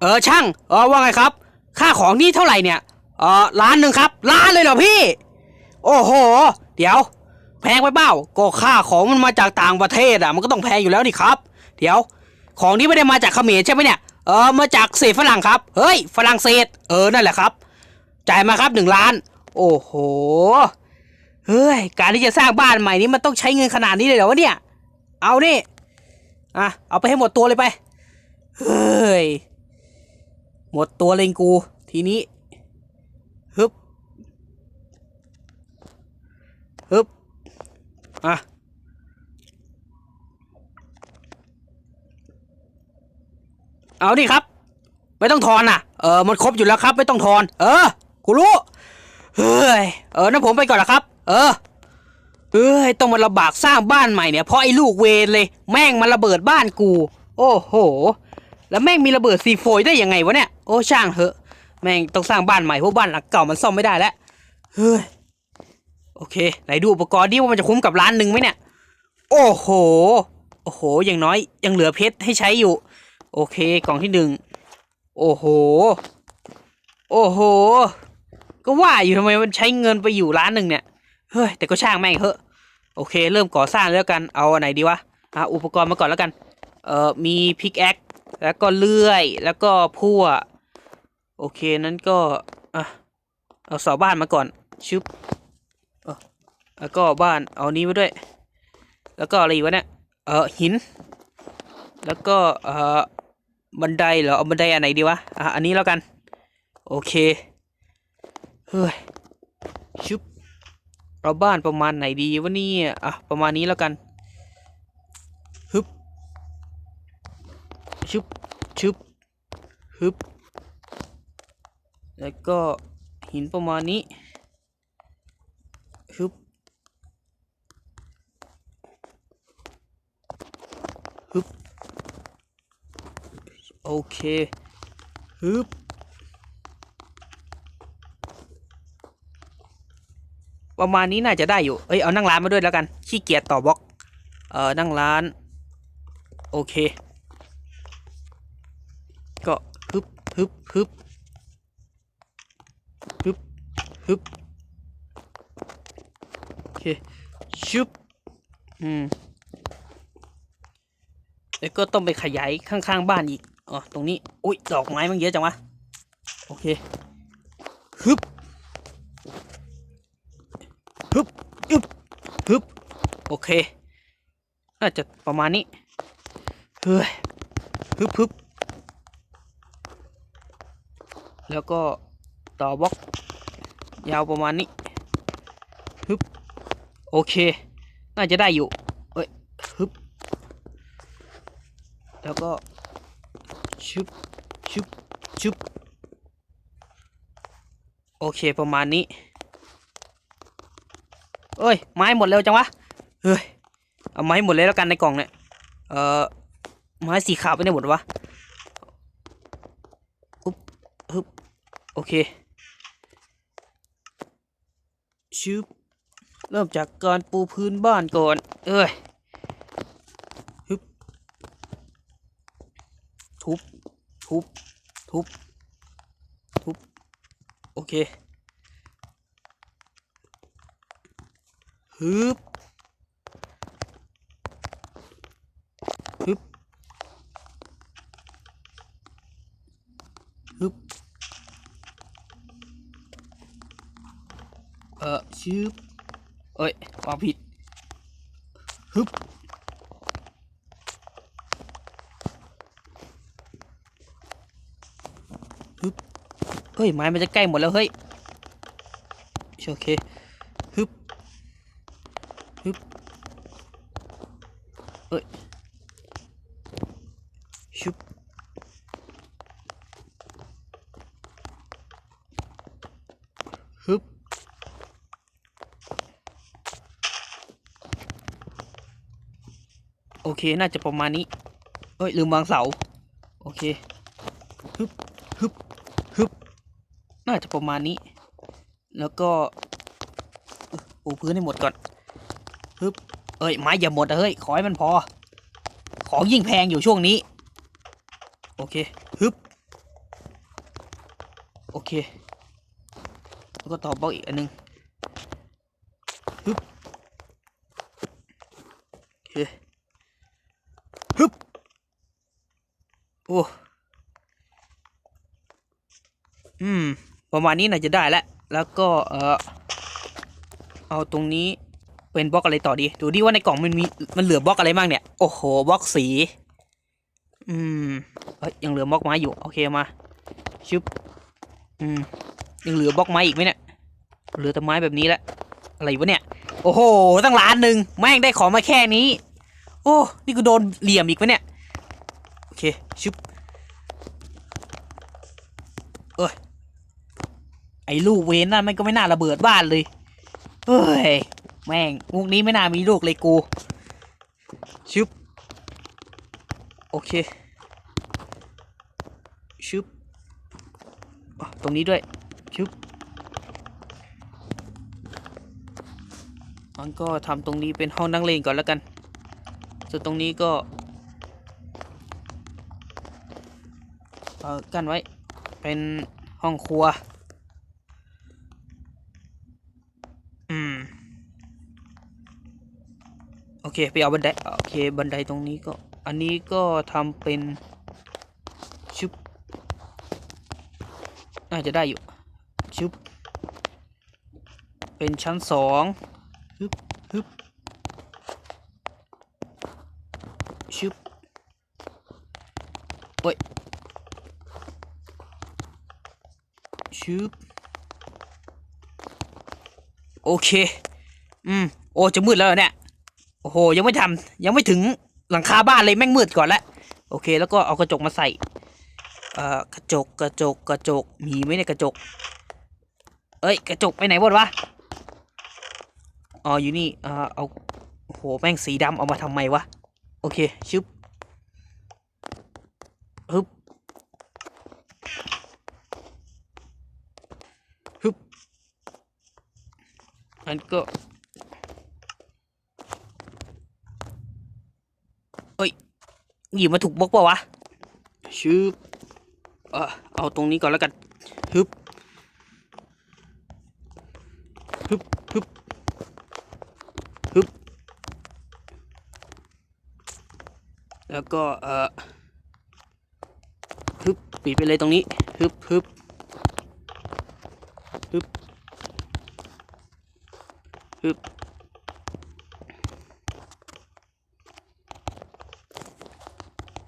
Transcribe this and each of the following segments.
เออช่างเออว่าไงครับ ค่าของนี่เท่าไหร่เนี่ยเออล้านหนึ่งครับล้านเลยเหรอพี่ โอ้โห เดี๋ยว แพงไปเปล่าก็ค่าของมันมาจากต่างประเทศอะ มันก็ต้องแพงอยู่แล้วนี่ครับ เดี๋ยว ของนี้ไม่ได้มาจากเขมรใช่ไหมเนี่ยเออมาจากเศษฝรั่งครับเฮ้ยฝรั่งเศส เออนั่นแหละครับ จ่ายมาครับหนึ่งล้าน โอ้โหเฮ้ยการที่จะสร้างบ้านใหม่นี้มันต้องใช้เงินขนาดนี้เลยเหรอวะเนี่ย เอานี่อะเอาไปให้หมดตัวเลยไปเฮ้ย หมดตัวเลยกู ทีนี้ฮึบฮึบอะเอาดิครับ ไม่ต้องทอนอะ เออมันครบอยู่แล้วครับ ไม่ต้องทอน เออกูรู้เฮ้ยเออนั่นผมไปก่อนละครับ เออเฮ้ยต้องมาลำบากสร้างบ้านใหม่เนี่ยเพราะไอ้ลูกเวรเลย แม่งมาระเบิดบ้านกู โอ้โห แล้วแม่งมีระเบิดซีโฟยได้ยังไงวะเนี่ย โอ้ช่างเหอะ แม่งต้องสร้างบ้านใหม่เพราะบ้านหลังเก่ามันซ่อมไม่ได้แล้ว เฮ้ย โอเค ไหนดูอุปกรณ์ดิว่ามันจะคุ้มกับล้านหนึ่งไหมเนี่ย โอ้โห โอ้โห อย่างน้อยยังเหลือเพชรให้ใช้อยู่ โอเค กล่องที่หนึ่ง โอ้โห โอ้โห ก็ว่าอยู่ทำไมมันใช้เงินไปอยู่ล้านหนึ่งเนี่ย เฮ้ย แต่ก็ช่างแม่งเถอะ โอเค เริ่มก่อสร้างแล้วกัน เอาอันไหนดีวะอะอุปกรณ์มาก่อนแล้วกัน เอ่อ มีพิกแอคแล้วก็เลื่อย แล้วก็พั่ว โอเคนั้นก็อะเอาเสาบ้านมาก่อนชึบแล้วก็บ้านเอานี้ไว้ด้วย แล้วก็อะไรอีกวะเนี่ยเออหิน แล้วก็เอ่อบันไดเหรอเอาบันไดอันไหนดีวะอะอันนี้แล้วกันโอเคเฮ้ยชึบเราบ้านประมาณไหนดีวะเนี่ยอะประมาณนี้แล้วกันฮึบชึบชึบฮึบ แล้วก็หินประมาณนี้ฮึบฮึบโอเคฮึบประมาณนี้น่าจะได้อยู่ เอ้ย เอานั่งร้านมาด้วยแล้วกัน ขี้เกียจต่อบล็อก เออนั่งร้าน โอเค ก็ฮึบฮึบฮึบฮึบ ฮึบโอเคชุบอืมแล้วก็ต้องไปขยายข้างๆบ้านอีกอ๋อตรงนี้อุ้ยดอกไม้มันเยอะจังวะโอเคฮึบฮึบฮึบฮึบโอเคน่าจะประมาณนี้เฮ้ยฮึบฮึบแล้วก็ต่อบล็อก ยาวประมาณนี้ฮึบโอเค น่าจะได้อยู่เอ้ยฮึบแล้วก็ชึบชึบชึบโอเคประมาณนี้ เอ้ย ไม้หมดเร็วจังวะ เฮ้ย เอาไม้หมดเลยแล้วกันในกล่องเนี่ย เอ่อ ไม้สีขาวไปไหนหมดวะฮึบฮึบโอเค ชึบเริ่มจากการปูพื้นบ้านก่อน เอ้ยฮึบทุบ ทุบ ทุบ ทุบ โอเคฮึบ ฮึบ ฮึบ เออ ชืบเอ้ยวางผิดฮึบฮึบเฮ้ยไม้มันจะใกล้หมดแล้วเฮ้ยโอเค ฮึบ ฮึบ เอ้ย ชุบ ฮึบ โอเค น่าจะประมาณนี้ เอ้ย ลืมวางเสา โอเค ฮึบ ฮึบ ฮึบ น่าจะประมาณนี้ แล้วก็ปูพื้นให้หมดก่อน ฮึบ เอ้ย ไม้อย่าหมดนะเฮ้ย ขอให้มันพอ ของยิ่งแพงอยู่ช่วงนี้ โอเค ฮึบ โอเค แล้วก็ต่อบล็อกอีกอันนึง ฮึบ โอเคฮึบ โอ้อืม ประมาณนี้น่าจะได้แล้ว แล้วก็เออเอาตรงนี้เป็นบล็อกอะไรต่อดี ดูดิว่าในกล่องมันมีมันเหลือบล็อกอะไรบ้างเนี่ย โอ้โหบล็อกสี อืมเอ้ยยังเหลือบล็อกไม้อยู่ โอเคมาชึบอืมยังเหลือบล็อกไม้อีกไหมเนี่ยเหลือแต่ไม้แบบนี้แหละอะไรวะเนี่ย โอ้โหตั้งล้านหนึ่งแม่งได้ของมาแค่นี้ โอ้ นี่กูโดนเหลี่ยมอีกไหมเนี่ย เคชึบเอ้ยไอ้ลูกเวนนั่นมันก็ไม่น่าระเบิดบ้านเลยเฮ้ยแม่งมุกนี้ไม่น่ามีลูกเลยกูชึบโอเคชึบตรงนี้ด้วยชึบมันก็ทำตรงนี้เป็นห้องนั่งเล่นก่อนแล้วกัน ส่วนตรงนี้ก็ เออกันไว้ เป็นห้องครัว อืม โอเค ไปเอาบันได โอเค บันไดตรงนี้ก็ อันนี้ก็ทำเป็นชึบน่าจะได้อยู่ชึบเป็นชั้นสองฮึบฮึบชึบโอ้ย ชึบโอเค อืม โอ้ จะมืดแล้วเนี่ย โอ้โห ยังไม่ทำยังไม่ถึงหลังคาบ้านเลยแม่งมืดก่อนล้วโอเค แล้วก็เอากระจกมาใส่ เอ่อ กระจก กระจก กระจก มีไหมเนี่ยกระจก เอ้ย กระจกไปไหนหมดวะ อ๋อ อยู่นี่ เอ่อ เอาโอ้โห แม่งสีดำเอามาทำไมวะ โอเค ชึบฮึบ ฮึบ อันก็เฮ้ยหยิบมาถูกบล็อกเปล่าวะชึบเออเอาตรงนี้ก่อนแล้วกันฮึบฮึบฮึบฮึบแล้วก็เอ่อฮึบปิดไปเลยตรงนี้ฮึบฮึบฮึบ ฮึบ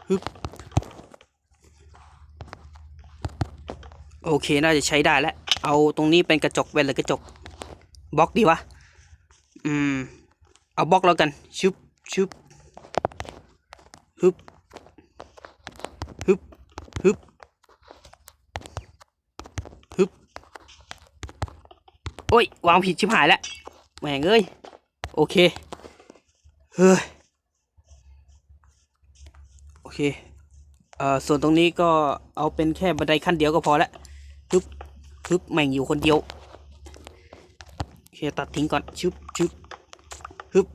ฮึบโอเค น่าจะใช้ได้แล้ว เอาตรงนี้เป็นกระจกเป็นเลยกระจกบล็อกดีวะ อืม เอาบล็อกแล้วกันชึบชึบฮึบฮึบฮึบฮึบโอ้ย วางผิดชิบหายแล้ว แม่งเอ้ย โอเค เฮ้ย โอเค เอ่อ ส่วนตรงนี้ก็เอาเป็นแค่บันไดขั้นเดียวก็พอละฮึบฮึบแม่งอยู่คนเดียว โอเค ตัดทิ้งก่อน ชึบชึบฮึบ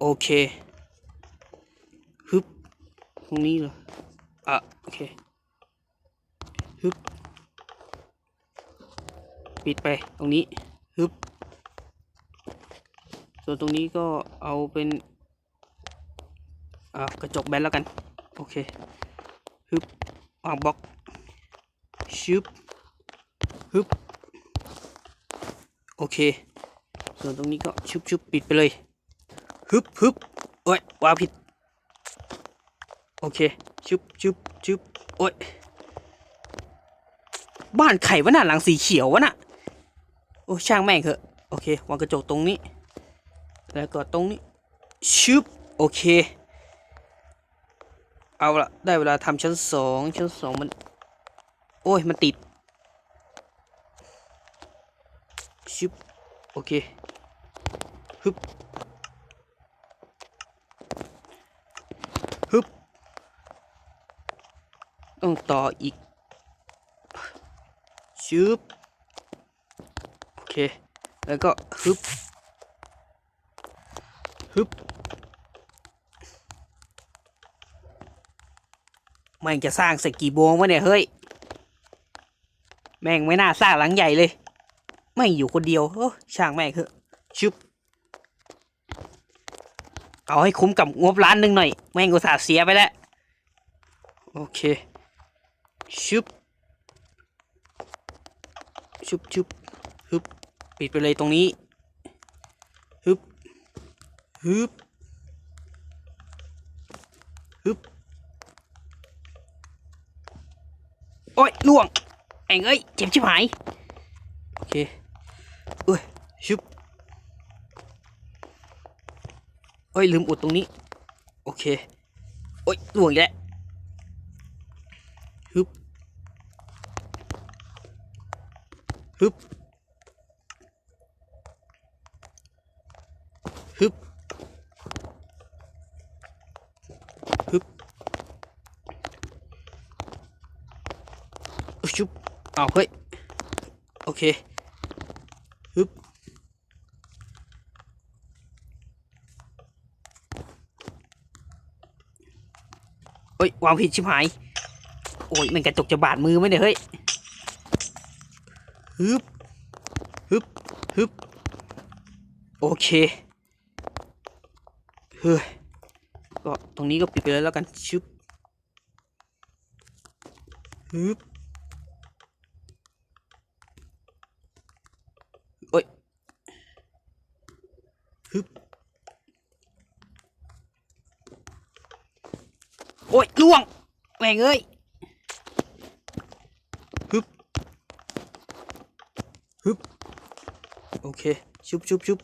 โอเคฮึบตรงนี้เหรออะ โอเคฮึบ ปิดไปตรงนี้ฮึบส่วนตรงนี้ก็เอาเป็นกระจกแบนแล้วกัน โอเคฮึบวางบล็อกชึบฮึบโอเค ส่วนตรงนี้ก็ชุบชุบปิดไปเลยฮึบฮึบโอ้ยวางผิด โอเคชุบชุบชุบโอ้ยบ้านไข่วะน่ะหลังสีเขียววะน่ะ โอ้ช่างแม่งเถอะโอเควางกระจกตรงนี้ แล้วก็ตรงนี้ชึบโอเค เอาละได้เวลาทำชั้นสองชั้นสองมัน โอ้ยมันติดชึบโอเคฮึบฮึบต้องต่ออีกชึบ เค แล้วก็ฮึบฮึบแม่งจะสร้างเสร็จกี่โมงวะเนี่ยเฮ้ย แม่งไม่น่าสร้างหลังใหญ่เลย ไม่งอยู่คนเดียวเออช่างแม่งเถอะชึบเอาให้คุ้มกับงบล้านหนึ่งหน่อย แม่งอุตส่าห์เสียไปแล้ว โอเคชึบชึบชึบฮึบ ปิดไปเลยตรงนี้ฮึบฮึบฮึบโอ้ยล่วงแองเอ้ยเจ็บชิบหายโอเคเอ้ยชึบเอ้ยลืมอุดตรงนี้โอเคโอ้ยล่วงแล้วฮึบฮึบ ฮึบ ฮึบอุ๊ย ชุบเอาเฮ้ย โอเคฮึบเฮ้ย วางผิดชิบหาย โอ้ย มันกระจกจะบาดมือไหมเนี่ย เฮ้ยฮึบฮึบฮึบโอเค เฮ้ย ก็ตรงนี้ก็ปิดไปเลยแล้วกันชึบฮึบโอ้ย ฮึบโอ้ยล่วงแม่งเอ้ยฮึบฮึบโอเค ชุบชุบชุบ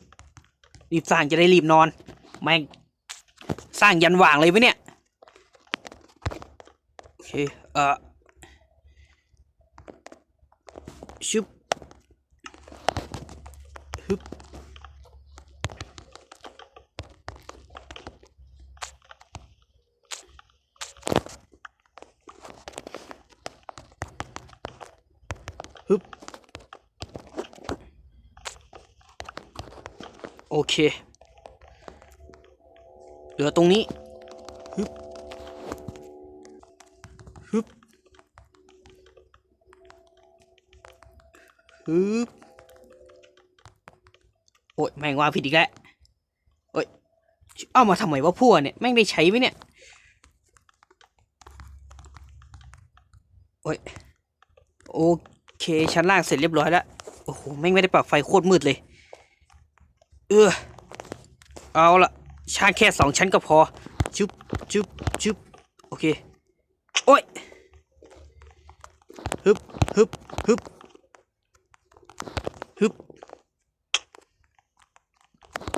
รีบสร้างจะได้รีบนอน แม่ง สร้างยันหว่างเลยไหมเนี่ย โอเค เอ่อ ฮึบโอเค เหลือตรงนี้ฮึบฮึบฮึบโอ้ยแม่งวางผิดอีกแล้วโอ้ยเอามาทำไมวะพวเนี่ย แม่งได้ใช้ไหมเนี่ย โอ้ย เคชั้นล่างเสร็จเรียบร้อยแล้วโอ้โหแม่งไม่ได้ปรับไฟโคตรมืดเลย เออเอาละชาร์จแค่สองชั้นก็พอจุ๊บจุ๊บจุ๊บโอเคโอ้ยฮึบฮึบฮึบฮึบ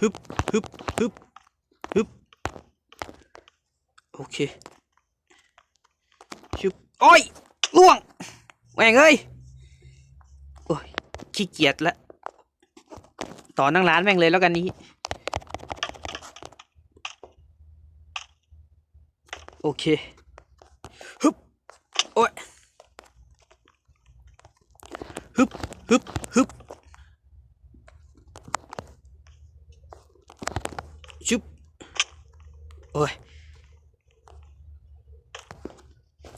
ฮึบฮึบฮึบฮึบโอเคชุบโอ้ยล่วงแม่งเอ้ยโอ้ย ขี้เกียจละต่อนั่งร้านแม่งเลยแล้วกันนี้ โอเคฮึบโอ้ยฮึบฮึบฮึบชุบโอ้ย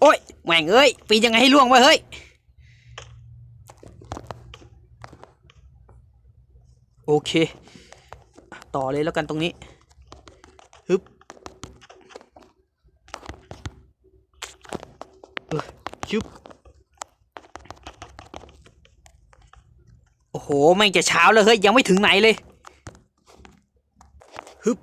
โอ้ยแหม่งเอ้ยปีนยังไงให้ล่วงวะเฮ้ย โอ เค ต่อเลยแล้วกันตรงนี้ฮึบชุบโอ้โหไม่จะเช้าแล้วเฮ้ย ยังไม่ถึงไหนเลยฮึบ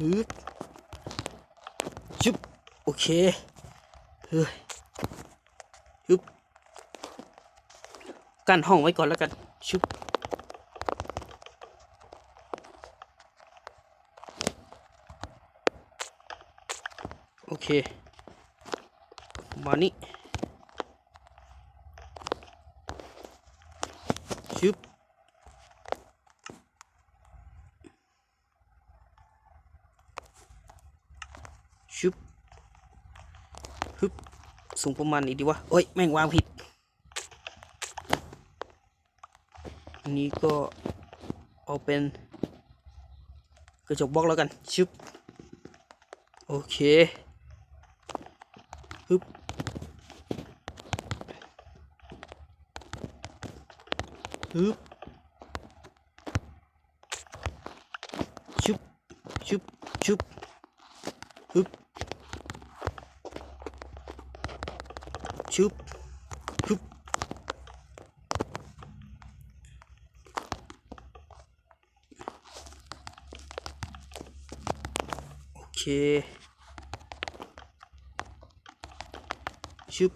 ฮึบชุบโอเคเฮ้ยฮึบกั้นห้องไว้ก่อนแล้วกันชุบโอเคมานี่ชุบ ชุบ ฮึบสูงประมาณนี้ดีวะโอ้ย แม่งวางผิด อันนี้ก็เอาเป็นกระจกบล็อกแล้วกันชึบโอเคฮึบฮึบชึบชึบชึบฮึบ ชึบฮึบโอเคชึบ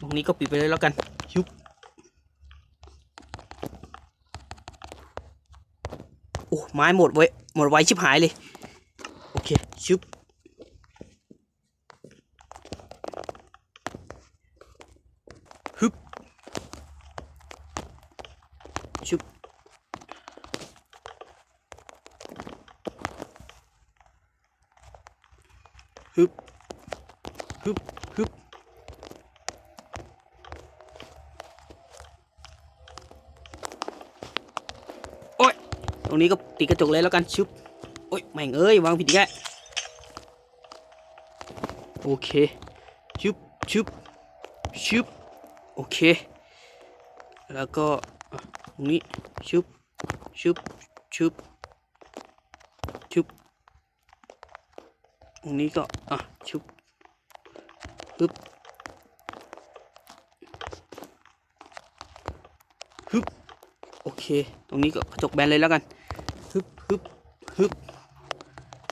ตรงนี้ก็ปิดไปเลยแล้วกันชึบโอ้ ไม้หมดไว้หมดไว้ชิบหายเลย โอเคชึบฮึบชึบฮึบฮึบ รงนี้ก็ติดกระจกเลยแล้วกันชึบโอ้ยแม่งเอ้ยวางผิดอีกแล้วโอเคชึบชึบชึบโอเค แล้วก็ตรงนี้ชึบชึบชึบชึบตรงนี้ก็อะชึบฮึบฮึบโอเค ตรงนี้ก็กระจกแบนเลยแล้วกัน ฮึบฮึบ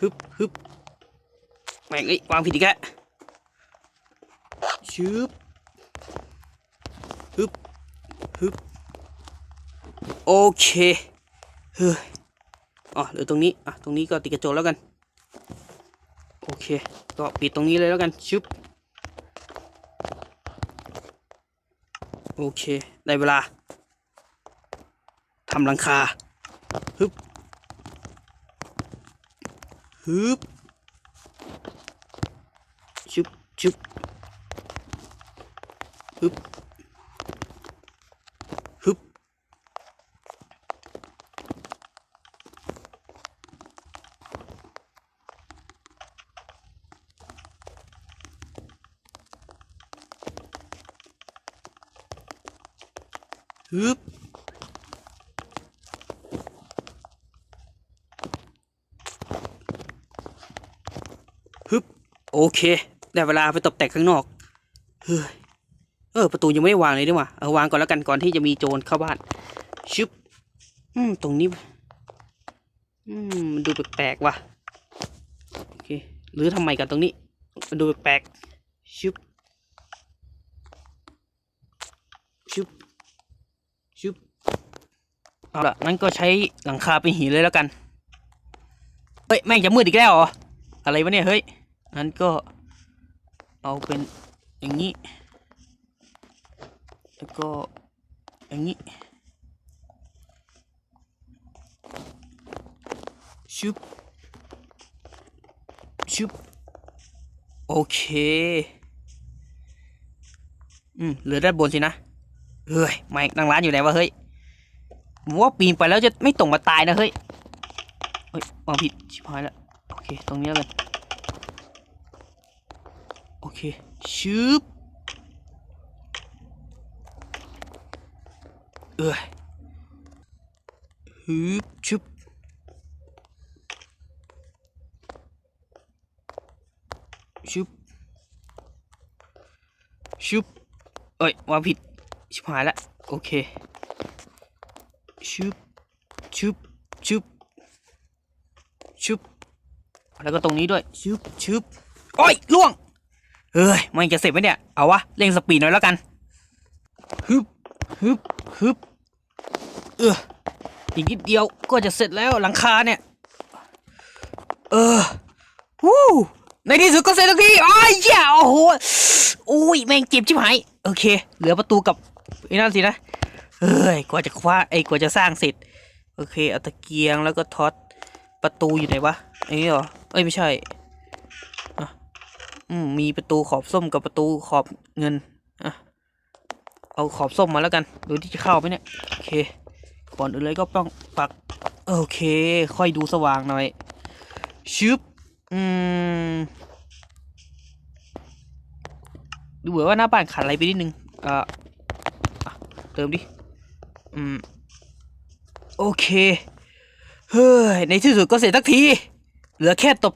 ฮึบฮึบฮึบแม่งเอ้ยวางผิดอีกแล้วชึบฮึบฮึบโอเคเฮ้ยอ๋อเหลือตรงนี้อะตรงนี้ก็ติดกระจกแล้วกันโอเค ก็ปิดตรงนี้เลยแล้วกันชึบโอเค ได้เวลาทำหลังคา ฮึบ ฮึบชึบ ชึบ ฮึบ ฮึบ ฮึบฮึบ โอเค ได้เวลาไปตบแต่งข้างนอก เฮ้ย เออ ประตูยังไม่ได้วางเลยดีกว่าเอาวางก่อนแล้วกันก่อนที่จะมีโจรเข้าบ้าน ชึบ อืม ตรงนี้ อืม มันดูแปลกๆว่ะ โอเค หรือทำไมกันตรงนี้ มันดูแปลกๆชึบ ชึบ ชึบ เอาละงั้นก็ใช้หลังคาเป็นหินเลยแล้วกัน เฮ้ย แม่งจะมืดอีกแล้วเหรอ อะไรวะเนี่ย เฮ้ย งั้นก็เอาเป็นอย่างนี้ แล้วก็อย่างนี้ชึบชึบโอเค อืม เหลือด้านบนสินะ เฮ้ยไม่นั่งร้านอยู่ไหนวะ เฮ้ยผมว่าปีนไปแล้วจะไม่ตกมาตายนะเฮ้ยเฮ้ยวางผิด ชิบหายแล้ว โอเค ตรงนี้แล้วกัน เคชึบเอ้ยฮึบชึบชึบชึบเอ้ยวางผิด ชิบหายละ โอเคชึบชึบชึบชึบแล้วก็ตรงนี้ด้วยชึบชึบโอ้ยล่วง เฮ้ยมันจะเสร็จไหมเนี่ย เอาวะเร่งสปีดหน่อยแล้วกันฮึบฮึบฮึบเอออีกนิดเดียวก็จะเสร็จแล้วหลังคาเนี่ย เออวู้ในที่สุดก็เสร็จสักทีอ้ายเหี้ยโอ้โหอุ้ยแม่งเจ็บชิบหายโอเค เหลือประตูกับไอ้นั่นสินะเฮ้ยกว่าจะคว้าไอ้ยกว่าจะสร้างเสร็จ โอเคเอาตะเกียงแล้วก็ท็อตประตูอยู่ไหนวะไอ้นี่เหรอเอ้ยไม่ใช่อะ อืมมีประตูขอบส้มกับประตูขอบเงินอะเอาขอบส้มมาแล้วกันดูที่จะเข้าไหมเนี่ยโอเค ก่อนอื่นเลยก็ต้องปัก โอเค ค่อยดูสว่างหน่อยชึบอืมดูเหมือนว่าหน้าบ้านขาดอะไรไปนิดนึงอ่ออะเติมดิอืมโอเค เฮ้ย ในที่สุดก็เสร็จสักที เหลือแค่ตก